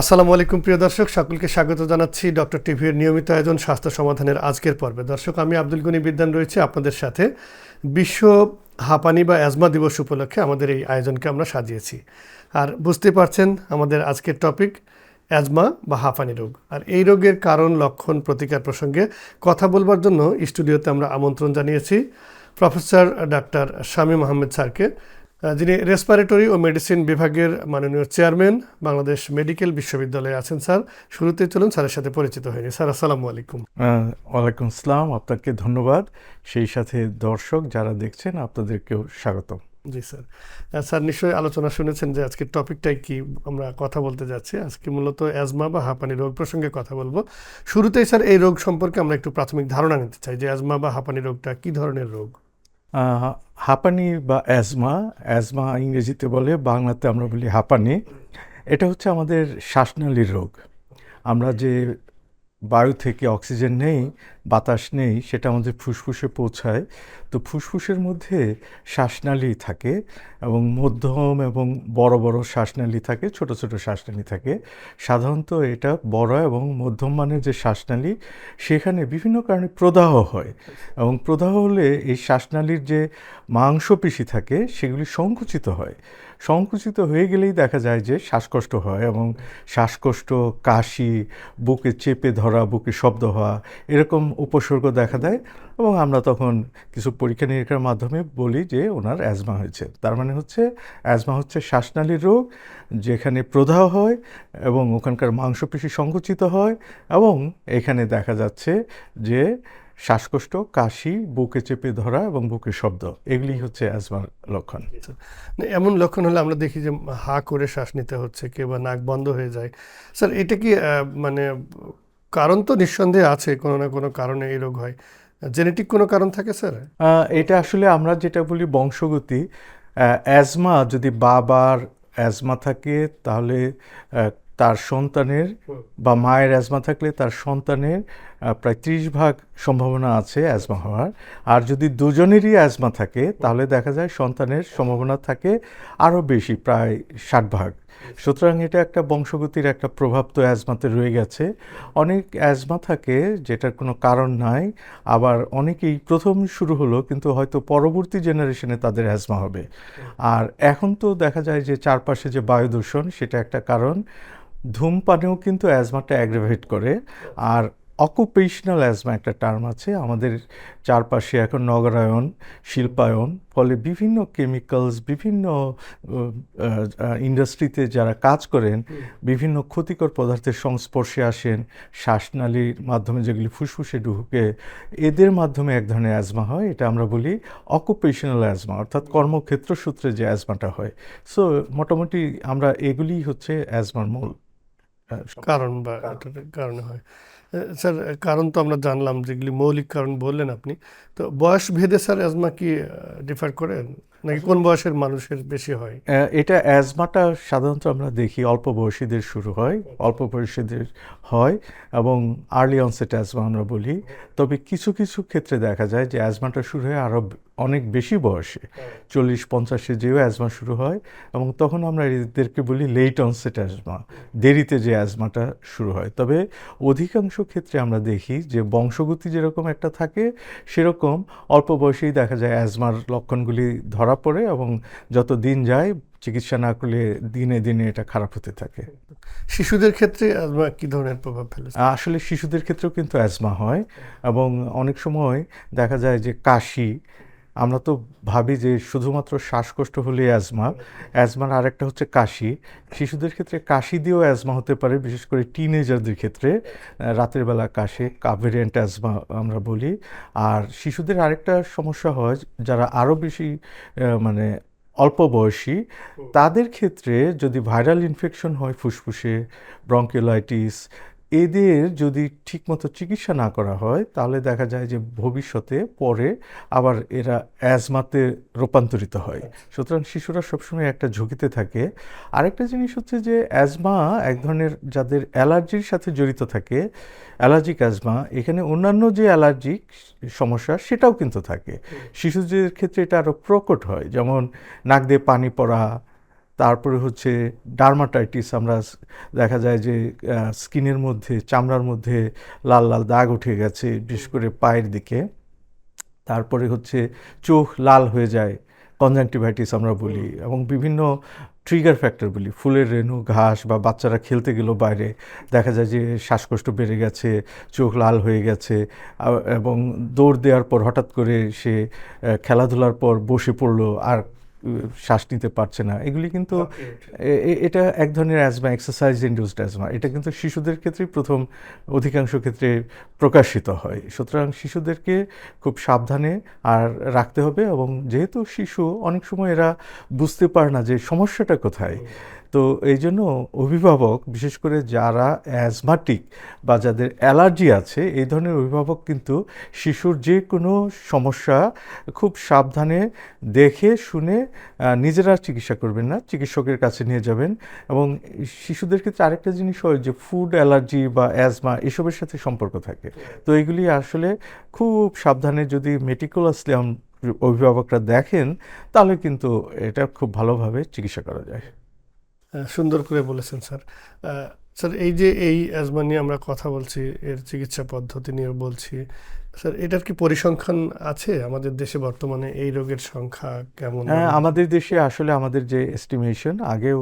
আসসালামু আলাইকুম, প্রিয় দর্শক। সকলকে স্বাগত জানাচ্ছি ডক্টর টিভির নিয়মিত আয়োজন স্বাস্থ্য সমাধানের আজকের পর্বে। দর্শক, আমি আব্দুল গনি বিদ্যান রয়েছে আপনাদের সাথে। বিশ্ব হাঁপানি বা অ্যাজমা দিবস উপলক্ষে আমাদের এই আয়োজনকে আমরা সাজিয়েছি। আর বুঝতে পারছেন, আমাদের আজকের টপিক অ্যাজমা বা হাঁপানি রোগ। আর এই রোগের কারণ, লক্ষণ, প্রতিকার প্রসঙ্গে কথা বলবার জন্য স্টুডিওতে আমরা আমন্ত্রণ জানিয়েছি প্রফেসর ডাক্তার শামীম আহমেদ স্যারকে। যিনি রেসপারেটরি ও মেডিসিন বিভাগের মাননীয় চেয়ারম্যান বাংলাদেশ মেডিকেল বিশ্ববিদ্যালয়ে আছেন স্যার। শুরুতে চলুন স্যারের সাথে পরিচিত হয়নি স্যার আসসালামু আলাইকুম। ওয়ালাইকুম আসসালাম আপনাকে ধন্যবাদ। সেই সাথে দর্শক যারা দেখছেন আপনাদেরকেও স্বাগতম। জি স্যার। স্যার নিশ্চয়ই আলোচনা শুনেছেন যে আজকের টপিকটাই কি আমরা কথা বলতে যাচ্ছি। আজকে মূলত অ্যাজমা বা হাঁপানি রোগ প্রসঙ্গে কথা বলব। শুরুতেই স্যার এই রোগ সম্পর্কে আমরা একটু প্রাথমিক ধারণা নিতে চাই যে অ্যাজমা বা হাঁপানি রোগটা কি ধরনের রোগ? হাঁপানি বা অ্যাজমা অ্যাজমা ইংরেজিতে বলে, বাংলাতে আমরা বলি হাঁপানি। এটা হচ্ছে আমাদের শ্বাসনালীর রোগ। আমরা যে বায়ু থেকে অক্সিজেন নেই বাতাস নেই, সেটা আমাদের ফুসফুসে পৌঁছায়। তো ফুসফুসের মধ্যে শ্বাসনালী থাকে এবং মধ্যম এবং বড় বড় শ্বাসনালী থাকে, ছোট ছোট শ্বাসনালী থাকে। সাধারণত এটা বড় এবং মধ্যম মানের যে শ্বাসনালী, সেখানে বিভিন্ন কারণে প্রদাহ হয়। এবং প্রদাহ হলে এই শ্বাসনালীর যে মাংসপেশি থাকে, সেগুলি সংকুচিত হয়। সংকুচিত হয়ে গেলেই দেখা যায় যে শ্বাসকষ্ট হয় এবং শ্বাসকষ্ট, কাশি, বুকে চেপে ধরা, বুকে শব্দ হওয়া, এরকম উপসর্গ দেখা দেয় এবং আমরা তখন কিছু পরীক্ষা নিরীক্ষার মাধ্যমে বলি যে ওনার অ্যাজমা হয়েছে। তার মানে হচ্ছে অ্যাজমা হচ্ছে শ্বাসনালীর রোগ যেখানে প্রদাহ হয় এবং ওখানকার মাংসপেশি সংকুচিত হয় এবং এখানে দেখা যাচ্ছে যে শ্বাসকষ্ট, কাশি, বুকে চেপে ধরা এবং বুকে শব্দ এগুলি হচ্ছে অ্যাজমার লক্ষণ। এমন লক্ষণ হলে আমরা দেখি যে হা করে শ্বাস নিতে হচ্ছে, কেউ বা নাক বন্ধ হয়ে যায়। স্যার, এটা কি মানে কারণ তো নিঃসন্দেহে আছে, কোনো না কোনো কারণে এই রোগ হয়। জেনেটিক কোনো কারণ থাকে, স্যার? এটা আসলে আমরা যেটা বলি বংশগতি। অ্যাজমা, যদি বাবার অ্যাজমা থাকে, তাহলে তার সন্তানের বা মায়ের অ্যাজমা থাকলে তার সন্তানের প্রায় ত্রিশ ভাগ সম্ভাবনা আছে অ্যাজমা হওয়ার। আর যদি দুজনেরই অ্যাজমা থাকে, তাহলে দেখা যায় সন্তানের সম্ভাবনা থাকে আরও বেশি, প্রায় ষাট ভাগ। সুতরাং এটা একটা বংশগতির একটা প্রভাব তো অ্যাজমাতে রয়ে গেছে। অনেক অ্যাজমা থাকে যেটার কোনো কারণ নাই। আবার অনেকেই প্রথম শুরু হলো কিন্তু হয়তো পরবর্তী জেনারেশনে তাদের অ্যাজমা হবে। আর এখন তো দেখা যায় যে চারপাশে যে বায়ু দূষণ সেটা একটা কারণ। ধূমপানেও কিন্তু অ্যাজমাটা অ্যাগ্রেভেট করে। আর অকুপেশনাল অ্যাজমা একটা টার্ম আছে। আমাদের চারপাশে এখন নগরায়ন শিল্পায়ন ফলে বিভিন্ন কেমিক্যালস বিভিন্ন ইন্ডাস্ট্রিতে যারা কাজ করেন বিভিন্ন ক্ষতিকর পদার্থের সংস্পর্শে আসেন শ্বাসনালীর মাধ্যমে যেগুলি ফুসফুসে ঢুকে এদের মাধ্যমে এক ধরনের অ্যাজমা হয়। এটা আমরা বলি অকুপেশনাল অ্যাজমা অর্থাৎ কর্মক্ষেত্র সূত্রে যে অ্যাজমাটা হয়। সো মোটামুটি আমরা এগুলিই হচ্ছে অ্যাজমার মূল কারণ বা কারণে হয়। স্যার কারণ তো আমরা জানলাম, যেগুলি মৌলিক কারণ বললেন আপনি। তো বয়স ভেদে স্যার অ্যাজমা কি ডিফার করে? নাকি কোন বয়সের মানুষের বেশি হয়? এটা অ্যাজমাটা সাধারণত আমরা দেখি অল্প বয়সীদের শুরু হয়, অল্প বয়সীদের হয় এবং আর্লি অনসেট অ্যাজমা আমরা বলি। তবে কিছু কিছু ক্ষেত্রে দেখা যায় যে অ্যাজমাটা শুরু হয় আরও অনেক বেশি বয়সে। চল্লিশ পঞ্চাশে যেও অ্যাজমা শুরু হয় এবং তখন আমরা এদেরকে বলি লেট অনসেট অ্যাজমা দেরিতে যে অ্যাজমাটা শুরু হয়। তবে অধিকাংশ ক্ষেত্রে আমরা দেখি যে বংশগতি যেরকম একটা থাকে সেরকম অল্প বয়সেই দেখা যায় অ্যাজমার লক্ষণগুলি ধরা পড়ে এবং যত দিন যায় চিকিৎসা না করলে দিনে দিনে এটা খারাপ হতে থাকে। শিশুদের ক্ষেত্রে অ্যাজমা কি ধরনের প্রভাব ফেলে? আসলে শিশুদের ক্ষেত্রেও কিন্তু অ্যাজমা হয় এবং অনেক সময় দেখা যায় যে কাশি আমরা তো ভাবি যে শুধুমাত্র শ্বাসকষ্ট হলে অ্যাজমা অ্যাজমার আরেকটা হচ্ছে কাশি। শিশুদের ক্ষেত্রে কাশি দিয়েও অ্যাজমা হতে পারে, বিশেষ করে টিনেজারদের ক্ষেত্রে রাতের বেলা কাশে কাভেরিয়েন্ট অ্যাজমা আমরা বলি। আর শিশুদের আরেকটা সমস্যা হয়, যারা আরও বেশি মানে অল্প বয়সী, তাদের ক্ষেত্রে যদি ভাইরাল ইনফেকশন হয় ফুসফুসে ব্রঙ্কিওলাইটিস এদের যদি ঠিকমতো চিকিৎসা না করা হয় তাহলে দেখা যায় যে ভবিষ্যতে পরে আবার এরা অ্যাজমাতে রূপান্তরিত হয়। সুতরাং শিশুরা সবসময় একটা ঝুঁকিতে থাকে। আরেকটা জিনিস হচ্ছে যে অ্যাজমা এক ধরনের যাদের অ্যালার্জির সাথে জড়িত থাকে অ্যালার্জিক অ্যাজমা এখানে অন্যান্য যে অ্যালার্জিক সমস্যা সেটাও কিন্তু থাকে। শিশুদের ক্ষেত্রে এটা আরও প্রকট হয়। যেমন নাক দিয়ে পানি পড়া তারপরে হচ্ছে ডার্মাটাইটিস আমরা দেখা যায় যে স্কিনের মধ্যে চামড়ার মধ্যে লাল লাল দাগ উঠে গেছে বিশেষ করে পায়ের দিকে। তারপরে হচ্ছে চোখ লাল হয়ে যায় কনজাংটিভাইটিস আমরা বলি এবং বিভিন্ন ট্রিগার ফ্যাক্টর বলি। ফুলের রেণু ঘাস বা বাচ্চারা খেলতে গেল বাইরে দেখা যায় যে শ্বাসকষ্ট বেড়ে গেছে চোখ লাল হয়ে গেছে এবং দৌড় দেওয়ার পর হঠাৎ করে সে খেলাধুলার পর বসে পড়ল আর শ্বাস নিতে পারছে না। এগুলি কিন্তু এটা এক ধরনের অ্যাজমা এক্সারসাইজ ইন্ডিউসড অ্যাজমা এটা কিন্তু শিশুদের ক্ষেত্রে প্রথম অধিকাংশ ক্ষেত্রে প্রকাশিত হয়। সুতরাং শিশুদেরকে খুব সাবধানে আর রাখতে হবে এবং যেহেতু শিশু অনেক সময় এরা বুঝতে পারে না যে সমস্যাটা কোথায়। তো এই জন্য অভিভাবক, বিশেষ করে যারা অ্যাজমাটিক বা যাদের অ্যালার্জি আছে, এই ধরনের অভিভাবক কিন্তু শিশুর যে কোনো সমস্যা খুব সাবধানে দেখে, শুনে নিজেরা চিকিৎসা করবেন না, চিকিৎসকের কাছে নিয়ে যাবেন এবং শিশুদের ক্ষেত্রে আরেকটা জিনিস হয় যে ফুড অ্যালার্জি বা অ্যাজমা এসবের সাথে সম্পর্ক থাকে। তো এগুলি আসলে খুব সাবধানে যদি মেটিকুলাসলি অভিভাবকরা দেখেন, তাহলে কিন্তু এটা খুব ভালোভাবে চিকিৎসা করা যায়। সুন্দর করে বলেছেন, স্যার। স্যার, এই যে এই অ্যাজমা নিয়ে আমরা কথা বলছি, এর চিকিৎসা পদ্ধতি নিয়ে বলছি, স্যার, এটার কি পরিসংখ্যান আছে? আমাদের দেশে বর্তমানে এই রোগের সংখ্যা কেমন? হ্যাঁ আমাদের দেশে আসলে আমাদের যে এস্টিমেশন আগেও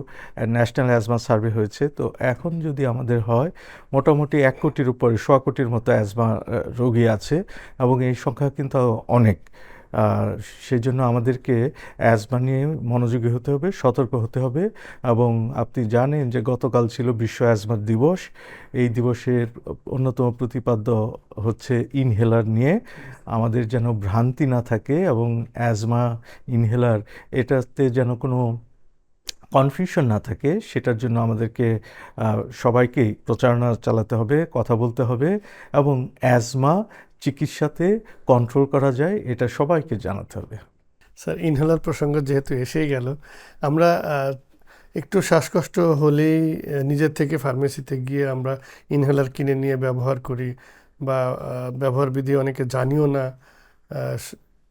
ন্যাশনাল অ্যাজমা সার্ভে হয়েছে, তো এখন যদি আমাদের হয়, মোটামুটি এক কোটির উপরে সোয়া কোটির মতো অ্যাজমা রোগী আছে, এবং এই সংখ্যা কিন্তু অনেক। সেই জন্য আমাদেরকে অ্যাজমা নিয়ে মনোযোগী হতে হবে, সতর্ক হতে হবে এবং আপনি জানেন যে গতকাল ছিল বিশ্ব অ্যাজমা দিবস। এই দিবসের অন্যতম প্রতিপাদ্য হচ্ছে ইনহেলার নিয়ে আমাদের যেন ভ্রান্তি না থাকে এবং অ্যাজমা ইনহেলার এটাতে যেন কোনো কনফিউশন না থাকে, সেটার জন্য আমাদেরকে সবাইকেই প্রচারণা চালাতে হবে, কথা বলতে হবে এবং অ্যাজমা চিকিৎসাতে কন্ট্রোল করা যায়, এটা সবাইকে জানাতে হবে। স্যার ইনহেলার প্রসঙ্গ যেহেতু এসেই গেল, আমরা একটু শ্বাসকষ্ট হলেই নিজের থেকে ফার্মেসিতে গিয়ে আমরা ইনহেলার কিনে নিয়ে ব্যবহার করি বা ব্যবহার বিধি অনেকে জানিও না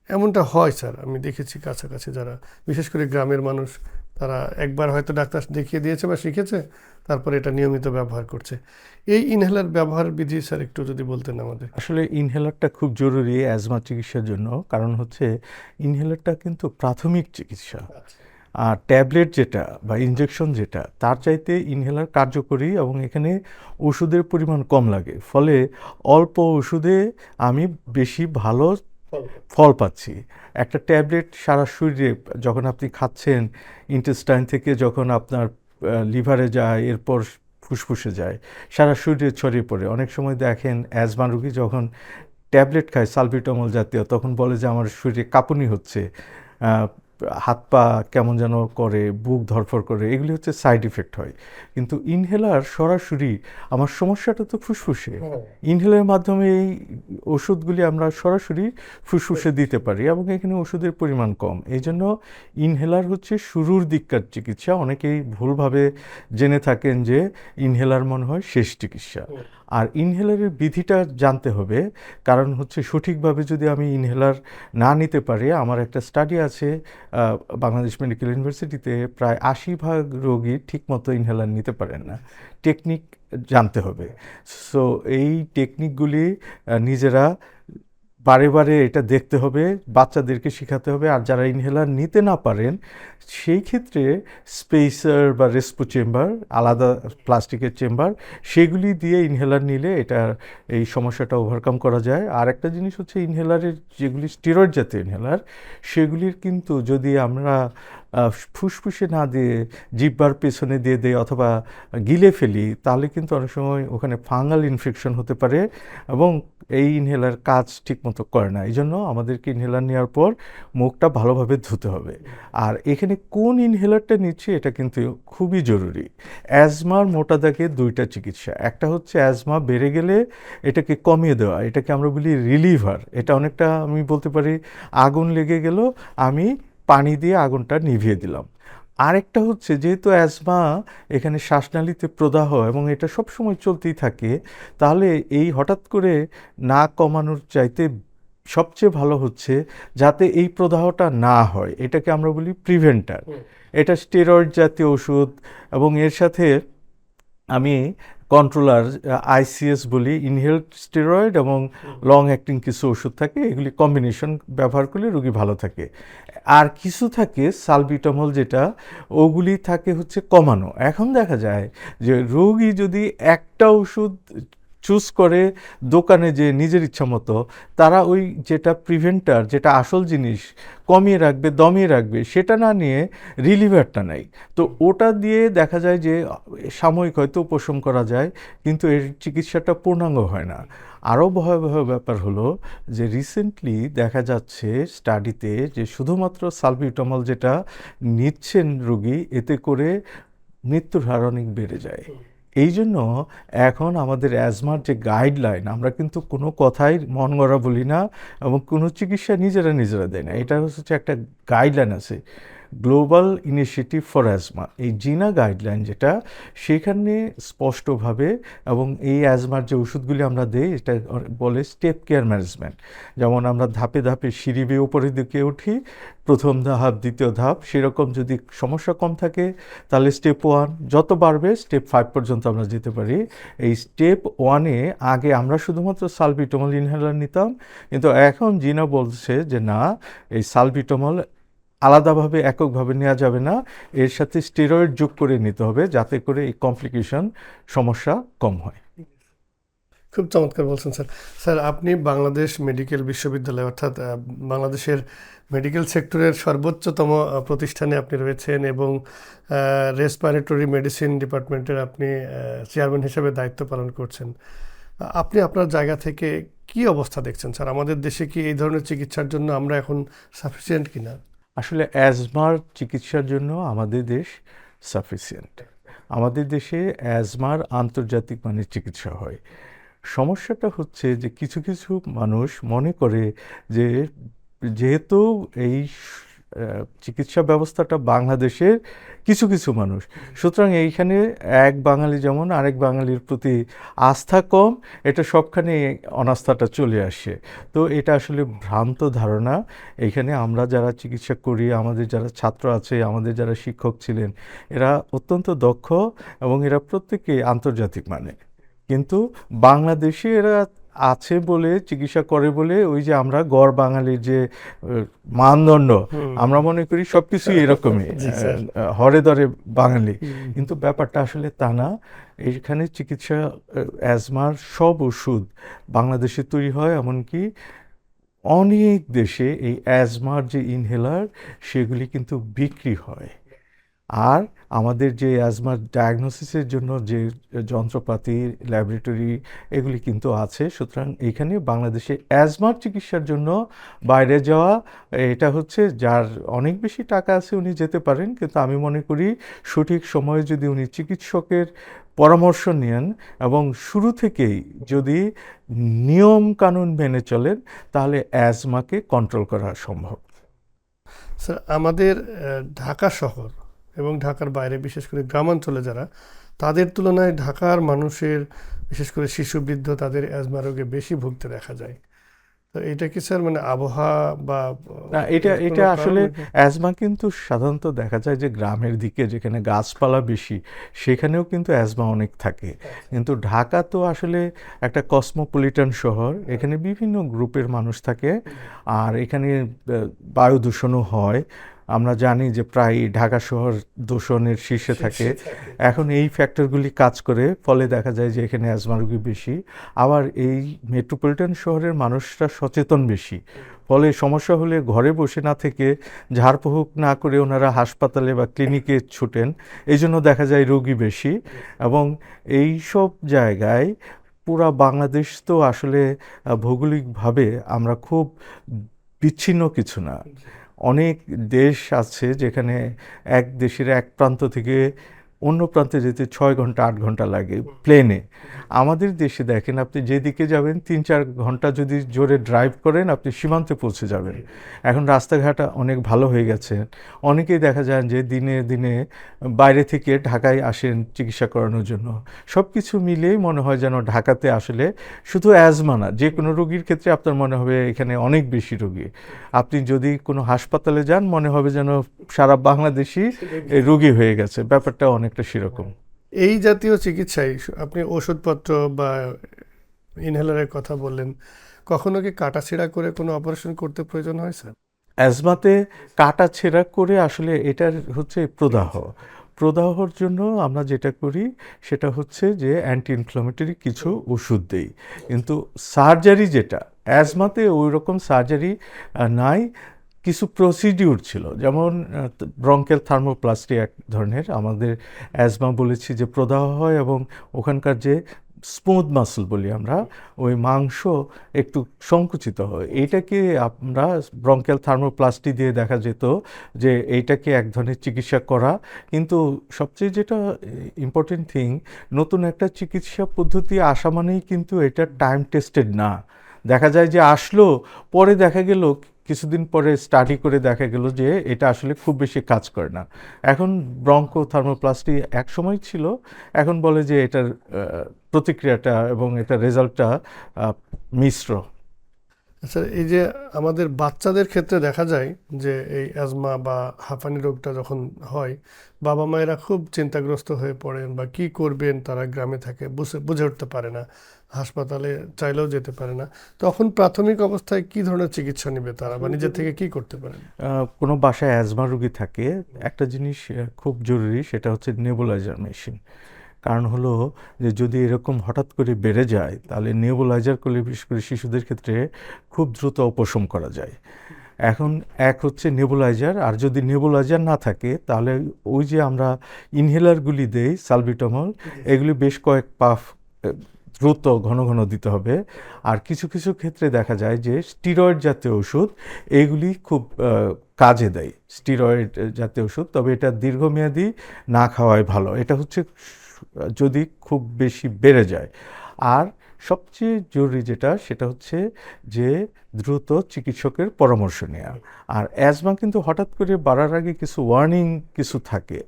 এমনটা হয় স্যার, আমি দেখেছি কাছাকাছি যারা, বিশেষ করে গ্রামের মানুষ, তারা একবার হয়তো ডাক্তার দেখিয়ে দিয়েছে বা শিখেছে তারপরে এটা নিয়মিত ব্যবহার করছে। এই ইনহেলার ব্যবহার বিধি স্যার একটু যদি বলতেন আমাদের। আসলে ইনহেলারটা খুব জরুরি অ্যাজমা চিকিৎসার জন্য কারণ হচ্ছে ইনহেলারটা কিন্তু প্রাথমিক চিকিৎসা। আর ট্যাবলেট যেটা বা ইনজেকশন যেটা তার চাইতে ইনহেলার কার্যকরী এবং এখানে ওষুধের পরিমাণ কম লাগে। ফলে অল্প ওষুধে আমি বেশি ভালো ফল পাচ্ছি। একটা ট্যাবলেট সারা শরীরে যখন আপনি খাচ্ছেন ইন্টেস্টাইন থেকে যখন আপনার লিভারে যায়, এরপর ফুসফুসে যায়, সারা শরীরে ছড়িয়ে পড়ে। অনেক সময় দেখেন অ্যাজমা রুগী যখন ট্যাবলেট খায় সালবিটামল জাতীয়, তখন বলে যে, আমার শরীরে কাঁপুনি হচ্ছে। হাত পা কেমন যেন করে বুক ধরফর করে এগুলি হচ্ছে সাইড ইফেক্ট হয়। কিন্তু ইনহেলার সরাসরি আমার সমস্যাটা তো ফুসফুসে। ইনহেলারের মাধ্যমে এই ওষুধগুলি আমরা সরাসরি ফুসফুসে দিতে পারি এবং এখানে ওষুধের পরিমাণ কম। এই জন্য ইনহেলার হচ্ছে শুরুর দিককার চিকিৎসা। অনেকেই ভুলভাবে জেনে থাকেন যে ইনহেলার মনে হয় শেষ চিকিৎসা। আর ইনহেলারের বিধিটা জানতে হবে। কারণ হচ্ছে সঠিকভাবে যদি আমি ইনহেলার না নিতে পারি আমার একটা স্টাডি আছে বাংলাদেশ মেডিকেল ইউনিভার্সিটিতে প্রায় আশি ভাগ রোগী ঠিকমতো ইনহেলার নিতে পারেন না। টেকনিক জানতে হবে। সো এই টেকনিকগুলি নিজেরা বারে বারে এটা দেখতে হবে, বাচ্চাদেরকে শেখাতে হবে, আর যারা ইনহেলার নিতে না পারেন, সেই ক্ষেত্রে স্পেসার বা রেসপো চেম্বার আলাদা প্লাস্টিকের চেম্বার সেগুলি দিয়ে ইনহেলার নিলে এটা, এই সমস্যাটা ওভারকাম করা যায়। আর একটা জিনিস হচ্ছে ইনহেলারের যেগুলি স্টিরয়েড জাতীয় ইনহেলার সেগুলির কিন্তু যদি আমরা ফুসফুসে না দিয়ে জিব্বার পেছনে দিয়ে দেই অথবা গিলে ফেলি, তাহলে কিন্তু অনেক সময় ওখানে ফাঙ্গাল ইনফেকশন হতে পারে এবং এই ইনহেলার কাজ ঠিকমতো করে না। এই জন্য আমাদেরকে ইনহেলার নেওয়ার পর মুখটা ভালোভাবে ধুতে হবে। আর এখানে কোন ইনহেলারটা নিচ্ছি এটা কিন্তু খুবই জরুরি। অ্যাজমার মোটা দাগে দুইটা চিকিৎসা। একটা হচ্ছে অ্যাজমা বেড়ে গেলে এটাকে কমিয়ে দেওয়া, এটাকে আমরা বলি রিলিভার। এটা অনেকটা আমি বলতে পারি আগুন লেগে গেল, আমি পানি দিয়ে আগুনটা নিভিয়ে দিলাম। আরেকটা হচ্ছে যেহেতু অ্যাজমা এখানে শ্বাসনালীতে প্রদাহ এবং এটা সবসময় চলতেই থাকে তাহলে এই হঠাৎ করে না কমানোর চাইতে সবচেয়ে ভালো হচ্ছে যাতে এই প্রদাহটা না হয়। এটাকে আমরা বলি প্রিভেন্টার। এটা স্টেরয়েড জাতীয় ওষুধ এবং এর সাথে আমি কন্ট্রোলার আইসিএস বলি ইনহেলড স্টেরয়েড এবং লং অ্যাক্টিং কিছু ওষুধ থাকে এগুলি কম্বিনেশন ব্যবহার করলে রোগী ভালো থাকে। আর কিছু থাকে সালবিটামল যেটা ওগুলি থাকে হচ্ছে কমানো। এখন দেখা যায় যে রোগী যদি একটা ওষুধ চুজ করে দোকানে যে নিজের ইচ্ছা মতো, তারা ওই যেটা প্রিভেন্টার যেটা আসল জিনিস কমিয়ে রাখবে, দমিয়ে রাখবে, সেটা না নিয়ে রিলিভারটা নেয় তো ওটা দিয়ে দেখা যায় যে, সাময়িক হয়তো উপশম করা যায়, কিন্তু এর চিকিৎসাটা পূর্ণাঙ্গ হয় না। আরও ভয়াবহ ব্যাপার হলো যে রিসেন্টলি দেখা যাচ্ছে স্টাডিতে যে, শুধুমাত্র সালবিউটামল যেটা নিচ্ছেন রোগী, এতে করে মৃত্যুর হার অনেক বেড়ে যায়। এই জন্য এখন আমাদের অ্যাজমার যে গাইডলাইন আমরা কিন্তু কোনো কথাই মন গড়া বলি না এবং কোনো চিকিৎসা নিজেরা নিজেরা দেয় না। এটা হচ্ছে একটা গাইডলাইন আছে। গ্লোবাল ইনিশিয়েটিভ ফর অ্যাজমা এই জিনা গাইডলাইন যেটা, সেখানে স্পষ্টভাবে এবং এই অ্যাজমার যে ওষুধগুলি আমরা দিই, এটা বলে স্টেপ কেয়ার ম্যানেজমেন্ট যেমন আমরা ধাপে ধাপে সিঁড়ি বেয়ে উপরের দিকে উঠি, প্রথম ধাপ, দ্বিতীয় ধাপ, সেরকম যদি সমস্যা কম থাকে, তাহলে স্টেপ ওয়ান যত বাড়বে স্টেপ ফাইভ পর্যন্ত আমরা যেতে পারি। এই স্টেপ ওয়ানে আগে আমরা শুধুমাত্র সালবিটমল ইনহেলার নিতাম, কিন্তু এখন জিনা বলছে যে না, এই সালবিটমল আলাদাভাবে, এককভাবে নেওয়া যাবে না। এর সাথে স্টেরয়েড যোগ করে নিতে হবে যাতে করে এই কমপ্লিকেশন সমস্যা কম হয়। খুব চমৎকার বলছেন স্যার। স্যার, আপনি বাংলাদেশ মেডিকেল বিশ্ববিদ্যালয় অর্থাৎ বাংলাদেশের মেডিকেল সেক্টরের সর্বোচ্চতম প্রতিষ্ঠানে আপনি রয়েছেন এবং রেসপারেটরি মেডিসিন ডিপার্টমেন্টের আপনি চেয়ারম্যান হিসেবে দায়িত্ব পালন করছেন। আপনি আপনার জায়গা থেকে কি অবস্থা দেখছেন? স্যার, আমাদের দেশে কি এই ধরনের চিকিৎসার জন্য আমরা এখন সাফিসিয়েন্ট কিনা? আসলে অ্যাজমার চিকিৎসার জন্য আমাদের দেশ সাফিসিয়েন্ট আমাদের দেশে অ্যাজমার আন্তর্জাতিক মানের চিকিৎসা হয়। সমস্যাটা হচ্ছে যে কিছু কিছু মানুষ মনে করে যে যেহেতু এই চিকিৎসা ব্যবস্থাটা বাংলাদেশের কিছু কিছু মানুষ। সুতরাং এইখানে এক বাঙালি যেমন, আরেক বাঙালির প্রতি আস্থা কম, এটা সবখানে অনাস্থাটা চলে আসে। তো এটা আসলে ভ্রান্ত ধারণা। এখানে আমরা যারা চিকিৎসা করি, আমাদের যারা ছাত্র আছে, আমাদের যারা শিক্ষক ছিলেন, এরা অত্যন্ত দক্ষ এবং এরা প্রত্যেকেই আন্তর্জাতিক মানে কিন্তু বাংলাদেশে এরা আছে বলে চিকিৎসা করে বলে ওই যে আমরা গড় বাঙালির যে মানদণ্ড আমরা মনে করি সবকিছুই এরকমই জি, স্যার। আহ, হরে দরে বাঙালি। কিন্তু ব্যাপারটা আসলে তা না এখানে চিকিৎসা অ্যাজমার সব ওষুধ বাংলাদেশে তৈরি হয় এমনকি অনেক দেশে এই অ্যাজমার যে ইনহেলার সেগুলি কিন্তু বিক্রি হয়। আর আমাদের যে অ্যাজমার ডায়াগনোসিসের জন্য যে যন্ত্রপাতি ল্যাবরেটরি এগুলি কিন্তু আছে। সুতরাং এখানে বাংলাদেশে অ্যাজমার চিকিৎসার জন্য বাইরে যাওয়া, এটা হচ্ছে যার অনেক বেশি টাকা আছে উনি যেতে পারেন। কিন্তু আমি মনে করি সঠিক সময়ে যদি উনি চিকিৎসকের পরামর্শ নেন এবং শুরু থেকেই যদি নিয়ম কানুন মেনে চলেন, তাহলে অ্যাজমাকে কন্ট্রোল করা সম্ভব। স্যার, আমাদের ঢাকা শহর এবং ঢাকার বাইরে বিশেষ করে গ্রামাঞ্চলে যারা তাদের তুলনায় ঢাকার মানুষের বিশেষ করে শিশু বৃদ্ধ তাদের অ্যাজমা রোগে বেশি ভুগতে দেখা যায়। তো এটা কি স্যার মানে আবহাওয়া বা না এটা এটা আসলে অ্যাজমা কিন্তু সাধারণত দেখা যায় যে গ্রামের দিকে যেখানে গাছপালা বেশি সেখানেও কিন্তু অ্যাজমা অনেক থাকে। কিন্তু ঢাকা তো আসলে একটা কসমোপলিটন শহর এখানে বিভিন্ন গ্রুপের মানুষ থাকে। আর এখানে বায়ু দূষণও হয়। আমরা জানি যে প্রায় ঢাকা শহর দূষণের শীর্ষে থাকে। এখন এই ফ্যাক্টরগুলি কাজ করে ফলে দেখা যায় যে এখানে অ্যাজমা রোগী বেশি। আবার এই মেট্রোপলিটন শহরের মানুষরা সচেতন বেশি। ফলে সমস্যা হলে ঘরে বসে না থেকে ঝাড়পোহক না করে ওনারা হাসপাতালে বা ক্লিনিকে ছুটেন। এই জন্য দেখা যায় রোগী বেশি। এবং এই সব জায়গায় পুরা বাংলাদেশ তো আসলে ভৌগোলিকভাবে আমরা খুব বিচ্ছিন্ন কিছু না। অনেক দেশ আছে যেখানে এক দেশের এক প্রান্ত থেকে অন্য প্রান্তে যেতে ছয় ঘণ্টা আট ঘণ্টা লাগে প্লেনে। আমাদের দেশে দেখেন আপনি যেদিকে যাবেন তিন চার ঘণ্টা যদি জোরে ড্রাইভ করেন আপনি সীমান্তে পৌঁছে যাবেন। এখন রাস্তাঘাট অনেক ভালো হয়ে গেছে। অনেকেই দেখা যায় যে দিনে দিনে বাইরে থেকে ঢাকায় আসেন চিকিৎসা করানোর জন্য। সব কিছু মিলেই মনে হয় যেন ঢাকাতে আসলে শুধু অ্যাজমা না যে কোনো রোগীর ক্ষেত্রে আপনার মনে হবে এখানে অনেক বেশি রোগী। আপনি যদি কোনো হাসপাতালে যান মনে হবে যেন সারা বাংলাদেশি রোগী হয়ে গেছে। ব্যাপারটা অনেকটা সেরকম। এই জাতীয় চিকিৎসায় আপনি ওষুধপত্র বা ইনহেলারের কথা বললেন কখনো কি কাটাছেড়া করে কোনো অপারেশন করতে প্রয়োজন হয় স্যার? অ্যাজমাতে কাটা ছেঁড়া করে আসলে এটার হচ্ছে প্রদাহ। প্রদাহর জন্য আমরা যেটা করি সেটা হচ্ছে যে অ্যান্টি ইনফ্লামেটরি কিছু ওষুধ দেই। কিন্তু সার্জারি যেটা অ্যাজমাতে ওই রকম সার্জারি নাই। কিছু প্রসিডিউর ছিল। যেমন ব্রঙ্কেল থার্মোপ্লাস্টি এক ধরনের। আমাদের অ্যাজমা বলেছি যে প্রদাহ হয় এবং ওখানকার যে স্মুথ মাসল বলি আমরা, ওই মাংস একটু সংকুচিত হয়। এইটাকে আমরা ব্রঙ্কেল থার্মোপ্লাস্টি দিয়ে দেখা যেত যে এইটাকে এক ধরনের চিকিৎসা করা। কিন্তু সবচেয়ে যেটা ইম্পর্টেন্ট থিং নতুন একটা চিকিৎসা পদ্ধতি আসা মানেই কিন্তু এটা টাইম টেস্টেড না। দেখা যায় যে আসলো, পরে দেখা গেল কিছুদিন পরে স্টাডি করে দেখা গেল যে এটা আসলে খুব বেশি কাজ করে না। এখন ব্রঙ্কো থার্মোপ্লাস্টি এক সময় ছিল, এখন বলে যে এটার প্রতিক্রিয়াটা এবং এটার রেজাল্টটা মিশ্র। আচ্ছা এই যে আমাদের বাচ্চাদের ক্ষেত্রে দেখা যায় যে এই অ্যাজমা বা হাঁপানি রোগটা যখন হয়, বাবা মায়েরা খুব চিন্তাগ্রস্ত হয়ে পড়েন বা কি করবেন তারা গ্রামে থাকে, বুঝে বুঝে উঠতে পারে না, হাসপাতালে চাইলেও যেতে পারে না। তখন প্রাথমিক অবস্থায় কি ধরনের চিকিৎসা নেবে তারা বা নিজের থেকে কি করতে পারে কোনো বাসায় অ্যাজমা রোগী থাকে, একটা জিনিস খুব জরুরি সেটা হচ্ছে নেবুলাইজার মেশিন কারণ হলো যে যদি এরকম হঠাৎ করে বেড়ে যায়, তাহলে নেবুলাইজার করলে, বিশেষ করে শিশুদের ক্ষেত্রে খুব দ্রুত উপশম করা যায়। এখন এক হচ্ছে নেবুলাইজার আর যদি নেবুলাইজার না থাকে, তাহলে ওই যে আমরা ইনহেলারগুলি দেই সালবিটামল এগুলি বেশ কয়েক পাফ দ্রুত ঘন ঘন দিতে হবে। আর কিছু কিছু ক্ষেত্রে দেখা যায় যে স্টিরয়েড জাতীয় ওষুধ, এগুলি খুব কাজে দেয়। স্টিরয়েড জাতীয় ওষুধ, তবে এটা দীর্ঘমেয়াদী না খাওয়াই ভালো। এটা হচ্ছে যদি খুব বেশি বেড়ে যায়। আর সবচেয়ে জরুরি যেটা, সেটা হচ্ছে যে দ্রুত চিকিৎসকের পরামর্শ নেওয়া আর অ্যাজমা কিন্তু হঠাৎ করে বাড়ার আগে কিছু ওয়ার্নিং কিছু থাকে।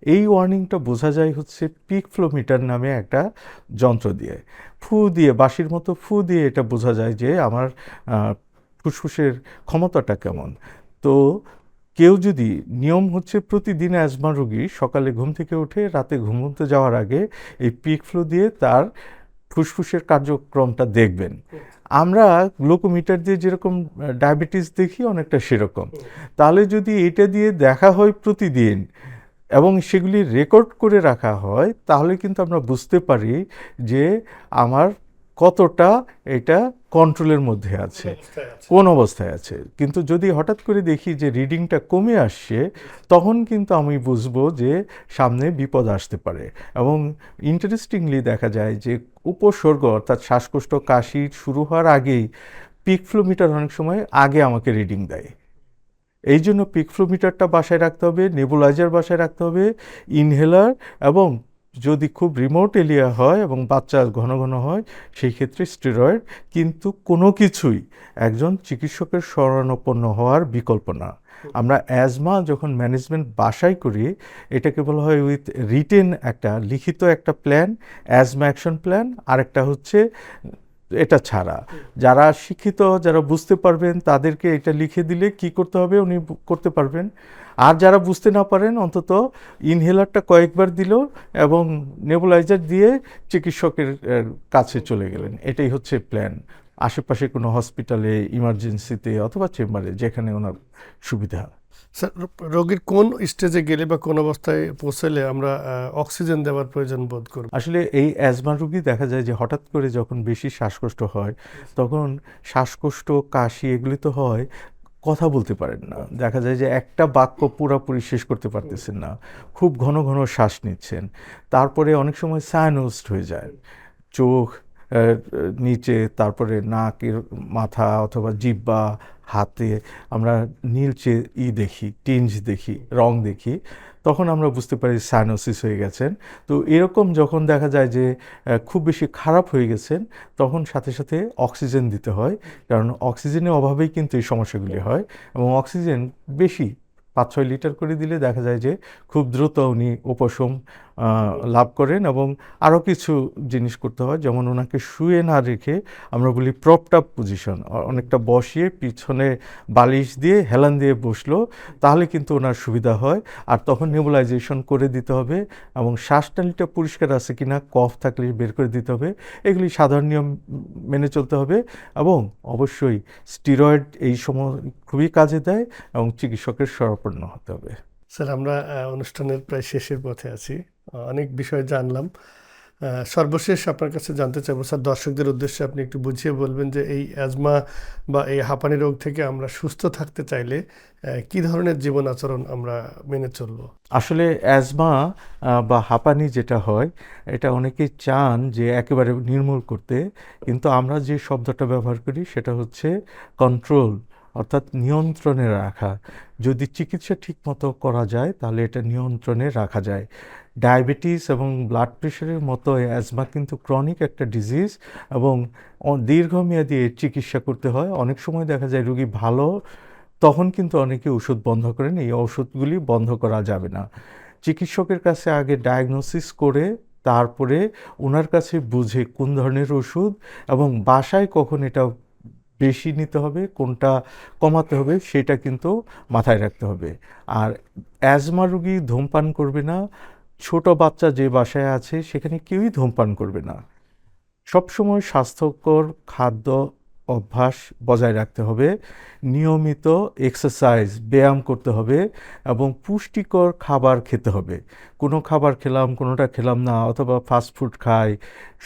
এই ওয়ার্নিংটা বোঝা যায় হচ্ছে পিক ফ্লোমিটার নামে একটা যন্ত্র দিয়ে। ফু দিয়ে, বাঁশির মতো ফু দিয়ে এটা বোঝা যায় যে আমার ফুসফুসের ক্ষমতাটা কেমন। তো কেউ যদি নিয়ম হচ্ছে প্রতিদিন অ্যাজমা রোগী সকালে ঘুম থেকে উঠে রাতে ঘুমোতে যাওয়ার আগে এই পিক ফ্লো দিয়ে তার ফুসফুসের কার্যক্রমটা দেখবেন। আমরা গ্লুকোমিটার দিয়ে যেরকম ডায়াবেটিস দেখি অনেকটা সেরকম। তাহলে যদি এটা দিয়ে দেখা হয় প্রতিদিন এবং সেগুলি রেকর্ড করে রাখা হয়, তাহলে কিন্তু আমরা বুঝতে পারি যে আমার কতটা এটা কন্ট্রোলের মধ্যে আছে? কোন অবস্থায় আছে? কিন্তু যদি হঠাৎ করে দেখি যে রিডিংটা কমে আসছে তখন কিন্তু আমি বুঝব যে সামনে বিপদ আসতে পারে। এবং ইন্টারেস্টিংলি দেখা যায় যে উপসর্গ অর্থাৎ শ্বাসকষ্ট কাশি শুরু হওয়ার আগেই পিক ফ্লোমিটার অনেক সময় আগে আমাকে রিডিং দেয়। এই জন্য পিক ফ্লোমিটারটা বাসায় রাখতে হবে নেবুলাইজার বাসায় রাখতে হবে ইনহেলার এবং যদি খুব রিমোট এরিয়া হয় এবং বাচ্চা ঘন ঘন হয়, সেই ক্ষেত্রে স্টেরয়েড কিন্তু কোনো কিছুই একজন চিকিৎসকের শরণাপন্ন হওয়ার বিকল্প না। আমরা অ্যাজমা যখন ম্যানেজমেন্ট বাসায় করি, এটাকে বলা হয় উইথ রিটেন একটা লিখিত একটা প্ল্যান অ্যাজমা অ্যাকশন প্ল্যান আরেকটা হচ্ছে এটা ছাড়া। যারা শিক্ষিত, যারা বুঝতে পারবেন, তাদেরকে এটা লিখে দিলে কি করতে হবে? উনি করতে পারবেন। আর যারা বুঝতে না পারেন অন্তত ইনহেলারটা কয়েকবার দিল এবং নেবুলাইজার দিয়ে চিকিৎসকের কাছে চলে গেলেন। এটাই হচ্ছে প্ল্যান। আশেপাশে কোনো হসপিটালে ইমার্জেন্সিতে অথবা চেম্বারে যেখানে ওনার সুবিধা স্যার রোগীর কোন স্টেজে গেলে বা কোন অবস্থায় পৌঁছলে আমরা অক্সিজেন দেওয়ার প্রয়োজন বোধ করব? আসলে এই অ্যাজমা রোগী দেখা যায় যে হঠাৎ করে যখন বেশি শ্বাসকষ্ট হয় তখন শ্বাসকষ্ট কাশি এগুলি তো হয় কথা বলতে পারেন না। দেখা যায় যে একটা বাক্য পুরোপুরি শেষ করতে পারতেছেন না। খুব ঘন ঘন শ্বাস নিচ্ছেন। তারপরে অনেক সময় সায়ানোস্ট হয়ে যায়। চোখ নিচে, তারপরে নাকের মাথা অথবা জিব্বা হাতে আমরা নীলচে ই দেখি টিঞ্জ দেখি, রং দেখি। তখন আমরা বুঝতে পারি সাইনোসিস হয়ে গেছেন। তো এরকম যখন দেখা যায় যে খুব বেশি খারাপ হয়ে গেছেন, তখন সাথে সাথে অক্সিজেন দিতে হয়। কারণ অক্সিজেনের অভাবেই কিন্তু এই সমস্যাগুলি হয় এবং অক্সিজেন বেশি, পাঁচ ছয় লিটার করে দিলে দেখা যায় যে, খুব দ্রুত উনি উপশম লাভ করেন এবং আরও কিছু জিনিস করতে হয়। যেমন ওনাকে শুয়ে না রেখে আমরা বলি প্রপটাপ পজিশন অনেকটা বসিয়ে পিছনে বালিশ দিয়ে হেলান দিয়ে বসল, তাহলে কিন্তু ওনার সুবিধা হয়। আর তখন নেবুলাইজেশন করে দিতে হবে এবং শ্বাসনালীটা পরিষ্কার আছে কি না কফ থাকলে বের করে দিতে হবে। এগুলি সাধারণ নিয়ম মেনে চলতে হবে এবং অবশ্যই স্টিরয়েড এই সময় খুবই কাজে দেয় এবং চিকিৎসকের শরণাপন্ন হতে হবে। স্যার, আমরা অনুষ্ঠানের প্রায় শেষের পথে আছি। অনেক বিষয় জানলাম। সর্বশেষ আপনার কাছে জানতে চাইব, স্যার, দর্শকদের উদ্দেশ্যে আপনি একটু বুঝিয়ে বলবেন যে এই অ্যাজমা বা এই হাঁপানি রোগ থেকে আমরা সুস্থ থাকতে চাইলে কি ধরনের জীবন আচরণ আমরা মেনে চলবো? আসলে অ্যাজমা বা হাঁপানি যেটা হয়, এটা অনেকেই চান যে একেবারে নির্মূল করতে, কিন্তু আমরা যে শব্দটা ব্যবহার করি সেটা হচ্ছে কন্ট্রোল অর্থাৎ নিয়ন্ত্রণে রাখা। যদি চিকিৎসা ঠিকমতো করা যায়, তাহলে এটা নিয়ন্ত্রণে রাখা যায়। ডায়াবেটিস এবং ব্লাড প্রেশারের মতো অ্যাজমা কিন্তু ক্রনিক একটা ডিজিজ এবং দীর্ঘমেয়াদী এর চিকিৎসা করতে হয়। অনেক সময় দেখা যায় রুগী ভালো, তখন কিন্তু অনেকে ওষুধ বন্ধ করেন। এই ওষুধগুলি বন্ধ করা যাবে না। চিকিৎসকের কাছে আগে ডায়াগনোসিস করে, তারপরে ওনার কাছে বুঝে কোন ধরনের ওষুধ এবং বাসায় কখন এটা বেশি নিতে হবে, কোনটা কমাতে হবে সেটা কিন্তু মাথায় রাখতে হবে। আর অ্যাজমা রুগী ধূমপান করবে না, ছোট বাচ্চা যে বাসায় আছে সেখানে কেউই ধূমপান করবে না। সবসময় স্বাস্থ্যকর খাদ্য অভ্যাস বজায় রাখতে হবে, নিয়মিত এক্সারসাইজ, ব্যায়াম করতে হবে এবং পুষ্টিকর খাবার খেতে হবে। কোনো খাবার খেলাম, কোনোটা খেলাম না অথবা ফাস্ট ফুড খাই,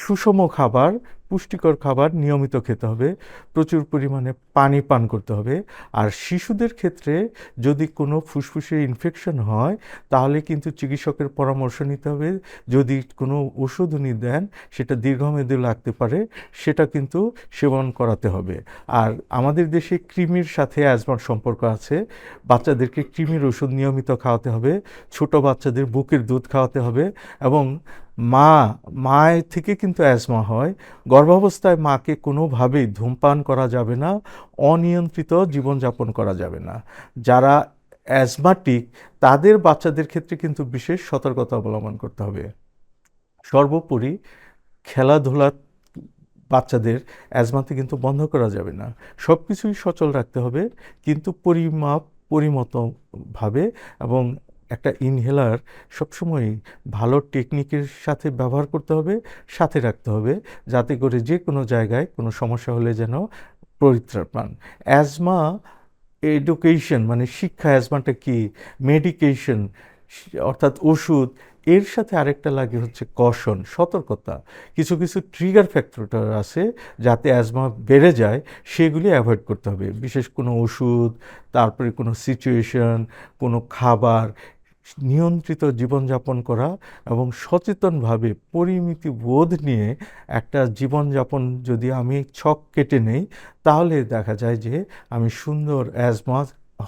সুষম খাবার পুষ্টিকর খাবার নিয়মিত খেতে হবে, প্রচুর পরিমাণে পানি পান করতে হবে। আর শিশুদের ক্ষেত্রে যদি কোনো ফুসফুসের ইনফেকশন হয়, তাহলে কিন্তু চিকিৎসকের পরামর্শ নিতে হবে। যদি কোনো ওষুধ উনি দেন, সেটা দীর্ঘমেয়াদী লাগতে পারে, সেটা কিন্তু সেবন করাতে হবে। আর আমাদের দেশে কৃমির সাথে অ্যাজমার সম্পর্ক আছে। বাচ্চাদেরকে কৃমির ওষুধ নিয়মিত খাওয়াতে হবে। ছোট বাচ্চাদের বুকের দুধ খাওয়াতে হবে এবং মা মায়ের থেকে কিন্তু অ্যাজমা হয়। গর্ভাবস্থায় মাকে কোনোভাবেই ধূমপান করা যাবে না, অনিয়ন্ত্রিত জীবনযাপন করা যাবে না। যারা অ্যাজমাটিক তাদের বাচ্চাদের ক্ষেত্রে কিন্তু বিশেষ সতর্কতা অবলম্বন করতে হবে। সর্বোপরি খেলাধুলা বাচ্চাদের অ্যাজমাতে কিন্তু বন্ধ করা যাবে না। সব কিছুই সচল রাখতে হবে, কিন্তু পরিমাপ, পরিমতভাবে এবং একটা ইনহেলার সবসময় ভালো টেকনিকের সাথে ব্যবহার করতে হবে, সাথে রাখতে হবে, যাতে করে যে কোনো জায়গায় কোনো সমস্যা হলে যেন পরিত্রাণ পান। অ্যাজমা এডুকেশন মানে শিক্ষা অ্যাজমাটা কি? মেডিকেশন অর্থাৎ ওষুধ, এর সাথে আরেকটা লাগে হচ্ছে কশন সতর্কতা। কিছু কিছু ট্রিগার ফ্যাক্টর আছে যাতে অ্যাজমা বেড়ে যায়, সেগুলি অ্যাভয়েড করতে হবে। বিশেষ কোনো ওষুধ, তারপরে কোনো সিচুয়েশন কোনো খাবার নিয়ন্ত্রিত জীবনযাপন করা এবং সচেতনভাবে পরিমিতি বোধ নিয়ে একটা জীবনযাপন যদি আমি ছক কেটে নেই, তাহলে দেখা যায় যে আমি সুন্দর অ্যাজমা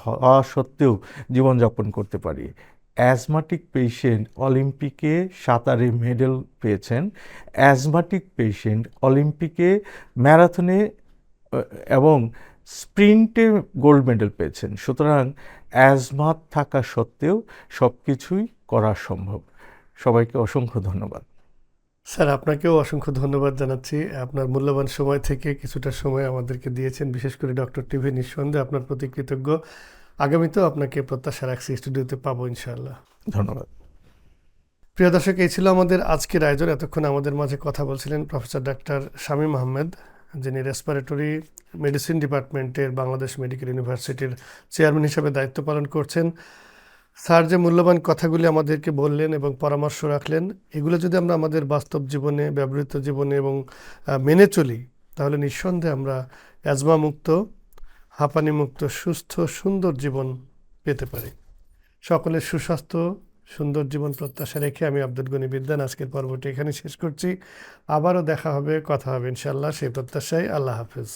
হওয়া সত্ত্বেও জীবনযাপন করতে পারি। অ্যাজমাটিক পেশেন্ট অলিম্পিকে সাঁতারে মেডেল পেয়েছেন। অ্যাজমাটিক পেশেন্ট অলিম্পিকে ম্যারাথনে, এবং স্প্রিন্টে গোল্ড মেডেল পেয়েছেন। সুতরাং অ্যাজমা থাকা সত্ত্বেও সব কিছুই করা সম্ভব। সবাইকে অসংখ্য ধন্যবাদ। স্যার আপনাকেও অসংখ্য ধন্যবাদ জানাচ্ছি। আপনার মূল্যবান সময় থেকে কিছুটা সময় আমাদেরকে দিয়েছেন বিশেষ করে ডক্টর টিভি নিঃসন্দেহে আপনার প্রতি কৃতজ্ঞ। আগামীতেও আপনাকে প্রত্যাশা রাখছি স্টুডিওতে পাবো ইনশাল্লাহ ধন্যবাদ। প্রিয় দর্শক এই ছিল আমাদের আজকের আয়োজন। এতক্ষণ আমাদের মাঝে কথা বলছিলেন প্রফেসর ডাক্তার শামীম আহমেদ। যিনি রেসপিরেটরি মেডিসিন ডিপার্টমেন্টের বাংলাদেশ মেডিকেল ইউনিভার্সিটির চেয়ারম্যান হিসেবে দায়িত্ব পালন করছেন। স্যার, যে মূল্যবান কথাগুলি আমাদেরকে বললেন এবং পরামর্শ রাখলেন, এগুলো যদি আমরা আমাদের বাস্তব জীবনে, ব্যবহৃত জীবনে এবং মেনে চলি, তাহলে নিঃসন্দেহে আমরা অ্যাজমা মুক্ত হাঁপানি মুক্ত সুস্থ, সুন্দর জীবন পেতে পারি। সকলের সুস্বাস্থ্য সুন্দর জীবন প্রত্যাশা রেখে আমি আব্দুল গনি বিদ্যান আজকের পর্বটি এখানে শেষ করছি। আবারও দেখা হবে, কথা হবে ইনশাল্লাহ সেই প্রত্যাশায়। আল্লাহ হাফেজ।